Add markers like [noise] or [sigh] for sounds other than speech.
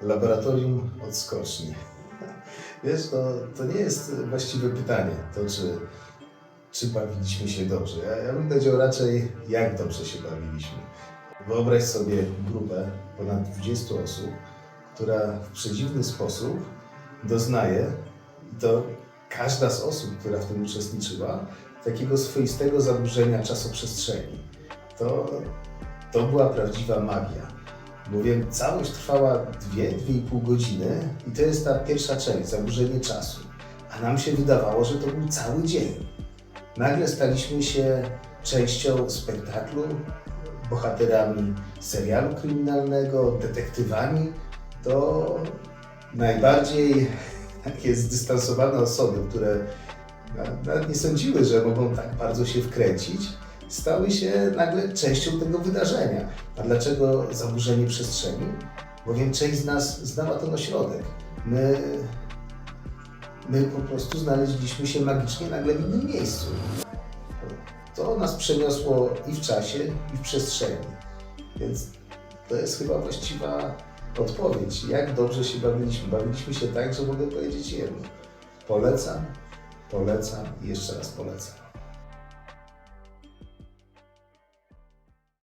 Laboratorium odskoczni. Wiesz, to, to nie jest właściwe pytanie, to czy, czy bawiliśmy się dobrze. Ja, ja bym powiedział raczej, jak dobrze się bawiliśmy. Wyobraź sobie grupę ponad 20 osób, która w przedziwny sposób doznaje, i to każda z osób, która w tym uczestniczyła, takiego swoistego zaburzenia czasoprzestrzeni. To, to była prawdziwa magia. Bowiem całość trwała 2-2,5 godziny i to jest ta pierwsza część, zaburzenie czasu. A nam się wydawało, że to był cały dzień. Nagle staliśmy się częścią spektaklu, bohaterami serialu kryminalnego, detektywami. To najbardziej [laughs] takie zdystansowane osoby, które na- nawet nie sądziły, że mogą tak bardzo się wkręcić, stały się nagle częścią tego wydarzenia. A dlaczego zaburzenie przestrzeni? Bowiem część z nas znała ten ośrodek. My, my po prostu znaleźliśmy się magicznie nagle w innym miejscu. To nas przeniosło i w czasie, i w przestrzeni. Więc to jest chyba właściwa odpowiedź. Jak dobrze się bawiliśmy? Bawiliśmy się tak, że mogę powiedzieć jedno. Polecam, polecam i jeszcze raz polecam.